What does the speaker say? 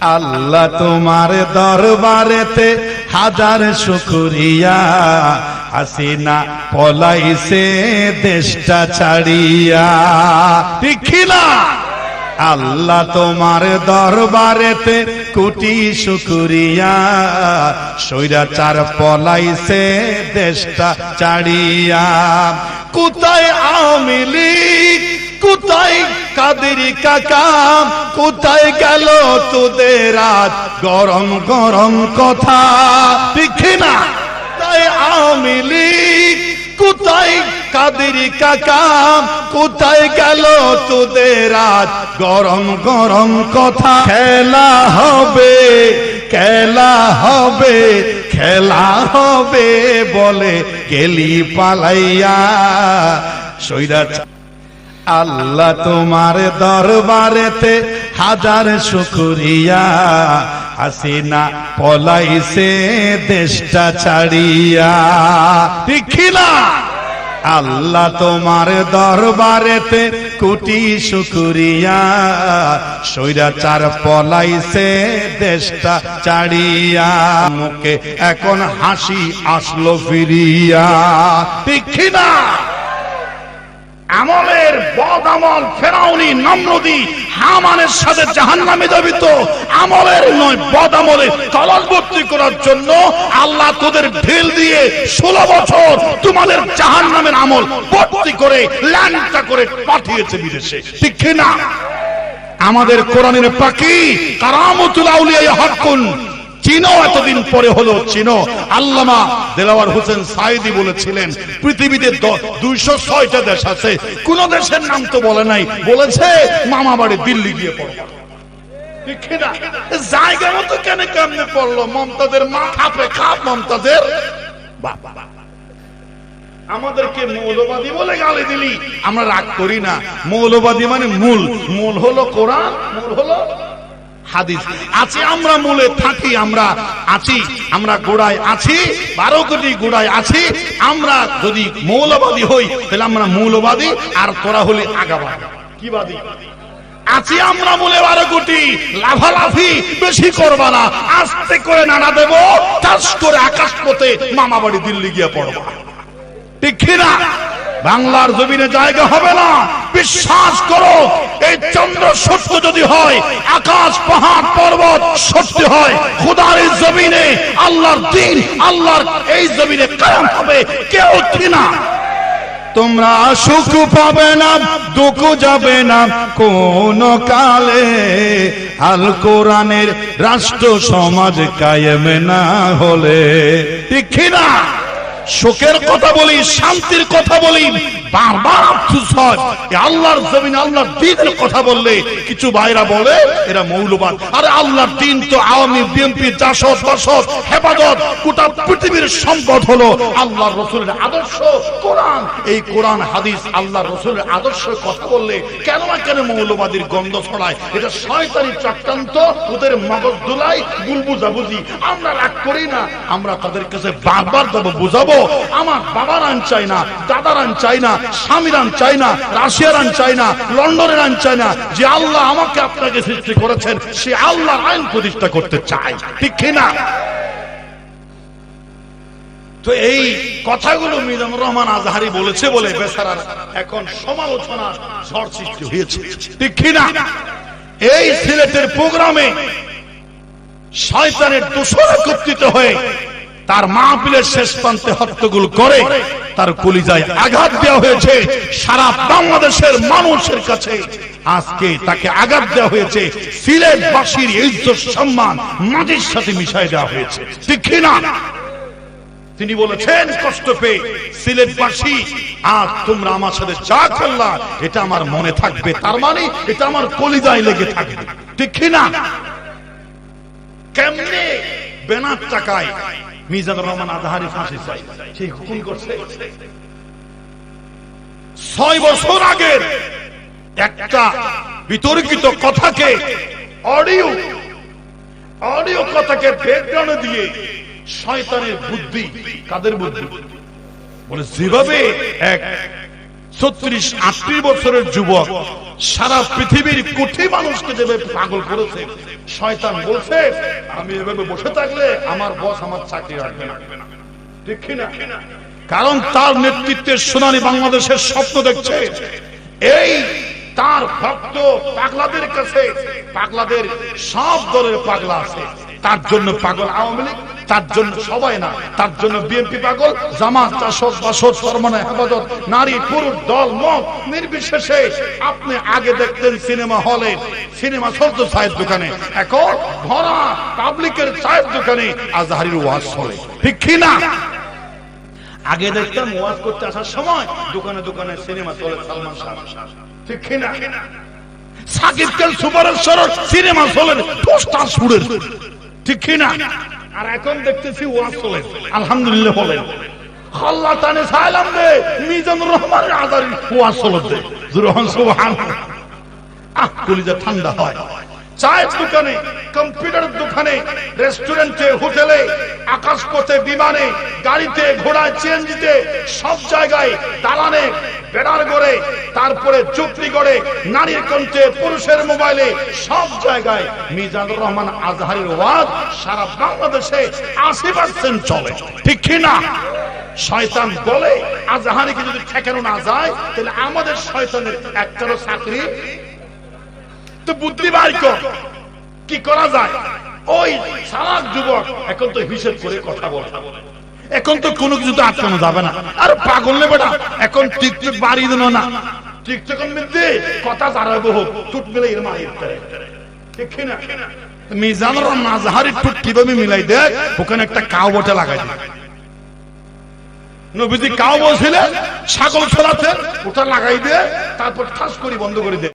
আল্লাহ তোমার দরবারেতে হাজার শুকরিয়া। হাসিনা পলাইছে দেশটা ছাড়িয়া। না? আল্লাহ তোমার দরবারেতে কোটি শুকুরিয়া। সৈরাচার পলাইছে দেশটা ছাড়িয়া। কোথায় কোথায় কাদের কাকা, কোথায় গেল তোদের রাত? গরম গরম কথা ঠিক না? তাই আওয়ামী লীগ, কোথায় কাদের কাকা, কোথায় গেল তোদের গরম গরম কথা খেলা হবে খেলা হবে খেলা হবে বলে গেলি পালাইয়া। সৈরা আল্লাহ তোমার দরবারেতে হাজার শুকুরিয়া। হাসিনা পলাইছে দেশটা ছাড়িয়া। না। আল্লাহ তোমার দরবারেতে কোটি শুকুরিয়া। সৈরাচার পলাইছে দেশটা চাড়িয়া মুখে এখন হাসি আসলো ফিরিয়া। ঠিক না। আমলের বদ আমল ফেরাউনি, নমরুদি, হামানের সাথে জাহান নামে দাবিত আমলের নয়, বদ আমলে কলসবর্তী করার জন্য আল্লাহ তোদের ঢিল দিয়ে ষোলো বছর তোমাদের জাহান নামের আমল ভর্তি করে ল্যাংটা করে পাঠিয়েছে বিদেশে। ঠিক না আমাদের কোরআনের পাখি কারামতুল আউলিয়া হকুন চিনো, এতদিন পরে হলো চিনো। আল্লামা দেলাওয়ার হোসেন সাইদি বলেছিলেন, পৃথিবীতে দুইশো ছয়টা দেশ আছে। কোন দেশের নাম তো বলে নাই। বলেছে, মামা বাড়ি দিল্লি গিয়ে পড়ো। জায়গা মতো কেন কেমনে পড়ল? মমতাদের মা খাপে খাপ মমতাদের বাবা আমাদেরকে মৌলবাদী বলে গালি দিলি। আমরা রাগ করি না। মৌলবাদী মানে মূল। মূল হলো কোরআন, মূল হলো হাদিস। আছি আমরা মূলে থাকি, আমরা আছি, আমরা গোড়ায় আছি, বারো কোটি গোড়ায় আছি, আমরা যদি মৌলবাদী হই, তাহলে আমরা মৌলবাদী আর তোরা হলি আগাবাদী। কি বাদী? আছি আমরা মূলে বারো কোটি, লাফালাফি বেশি করবা না, আস্তে করে নাড়া দেব চাষ করে আকাশ পথে মামা বাড়ি দিল্লি গিয়ে পড়বা। ঠিক কিনা বাংলার জমিনে জায়গা হবে না। বিশ্বাস করো, এই চন্দ্র সত্য যদি হয়, আকাশ, পাহাড়, পর্বত সত্য হয়। খুদার এই জমিনে আল্লাহর দিন, আল্লাহর এই জমিনে কায়াম হবে। কেউ কিনা তোমরা সুখ পাবে না, দুঃখ যাবে না। কোন কালে আল কোরআনের রাষ্ট্র সমাজ কায়েম না হলে। ঠিক না? সুখের কথা বলি শান্তির কথা বলি। বারবার আফসুস হয়। আল্লাহর জমিন, আল্লাহর দিনের কথা বললে কিছু ভাইরা বলে, এরা মৌলবাদ আরে আল্লাহর দিন তো আওয়ামী বিএনপি বাসদ, হেফাজত, গোটা পৃথিবীর সম্পদ হলো আল্লাহর রসুলের আদর্শ কোরআন। এই কোরআন, হাদিস, আল্লাহর রসুলের কথা বললে কেন না কেন মৌলবাদীর গন্ধ ছড়ায়? এটা শয়তানি চক্রান্ত, ওদের মগজ দুলাই গুল বুঝাবুঝি। আমরা রাগ করি না, আমরা তাদের কাছে বারবার দেবো, বুঝাবো, আমার বাবার আন চাই না দাদার আন চাই না স্বামীর আন চাই না রাশিয়ার আন চাই না লন্ডনের চাই না। যে আল্লাহ আমাকে আপনাকে সৃষ্টি করেছেন, সে আইন প্রতিষ্ঠা করতে চায়। ঠিক কিনা তো এই কথাগুলো মিজানুর রহমান আজহারি বলেছে বলে বেচারার এখন সমালোচনা, ঝড় সৃষ্টি হয়েছে। ঠিক কিনা এই সিলেটের প্রোগ্রামে শয়তানের দোষর একত্রিত হয়ে তার মাহফিলের শেষ প্রান্তে হট্টগোল করে তার কলিজায় আঘাত দেওয়া হয়েছে। সারা বাংলাদেশের মানুষের কাছে আজকে তাকে আঘাত দেওয়া হয়েছে। সিলেটবাসীর ইজ্জত, সম্মান, মাটির সাথে মিশাই দেওয়া হয়েছে। ঠিক না? তিনি বলেছেন, কষ্ট পেয়ে সিলেটবাসী আজ তোমরা আমার সাথে চা করলা, এটা আমার মনে থাকবে। তার মানে এটা আমার কলিজায় লেগে থাকবে। ঠিক না? কেমনে বেনার টাকায় মিজানুর রহমান আজহারি ফাঁসি চাই। সেই হুকুম করছে। ছয় বছর আগের একটা বিতর্কিত কথাকে, অডিও অডিও কথাকে ব্যাকগ্রাউন্ডে দিয়ে শয়তানের বুদ্ধি, কাদের বুদ্ধি? বলে, যেভাবে এক ছত্রিশ আটত্রিশ বছরের যুবক সারা পৃথিবীর কোটি মানুষকে দেবে পাগল করেছে। শয়তান বলছে, আমি এভাবে বসে থাকলে আমার বস আমার চাকরি রাখবে না। ঠিক না কারণ তার নেতৃত্বে সোনালী বাংলাদেশের স্বপ্ন দেখছে, এই তার ভক্ত পাগলাদের কাছে, পাগলাদের সব দলের পাগলা আছে। তার জন্য পাগল আওয়ামী লীগ, তার জন্য সবাই না, তার জন্য বিএনপি পাগল, জামাত হেফাজত, নারী, পুরুষ, দল, মত, নির্বিশেষে আপনি আগে দেখতেন সিনেমা হলে, সিনেমা চলতো চায়ের দোকানে, এখন ভরা পাবলিকের চায়ের দোকানে আজহারির ওয়াজ চলে। ঠিক না? আগে দেখতাম ওয়াজ করতে আসার সময় দোকানে দোকানে সিনেমা চলে সালমান শাহ। ঠিক কিনা সাকিব খান সিনেমা চলে পোস্টার সুরের ঠিক কিনা আর এখন দেখতেছি ওয়াজ চলে। আলহামদুলিল্লাহ বলেন আল্লাহ তানে সাইলাম দে মিজানুর রহমানের আজারি। ওয়াজ চলে দে সুবহান আহ, কলিজা ঠান্ডা হয়। চায়ের দোকানে কম্পিউটারের দোকানে, রেস্টুরেন্টে, হোটেলে, আকাশপথে, বিমানে, গাড়িতে, ঘোড়ায় চেঞ্জিতে সব জায়গায় দালানে বেড়ার গড়ে, তারপরে চুপড়ি গড়ে, নারীর কণ্ঠে, পুরুষের মোবাইলে, সব জায়গায় মিজানুর রহমান আজহারির ওয়াজ সারা বাংলাদেশে আশি পার্সেন্ট চলে। ঠিক কিনা শয়তান বলে, আজহারিকে যদি ঠেকানো না যায়, তাহলে আমাদের শয়তানের একটারও চাকরি তো বুদ্ধি কর। কি করা যায়? ওই সারাক যুবক এখন তো হিসেব করে কথা বলে। এখন তো কোনো কিছু তো আটকানো যাবে না। আর পাগল নে বেটা, এখন টিকটক বাড়ি দিল না। মধ্যে কথা টুট মিলে এর মায়ের ঠিক না। টুট কীভাবে মিলাই দেখ ওখানে একটা কাউ বটে লাগাই দেয় নবীজি কাউ বলছিলেন ছাগল ছড়াতেন ওটা লাগাই দিয়ে তারপর ঠাস করি বন্ধ করে দে।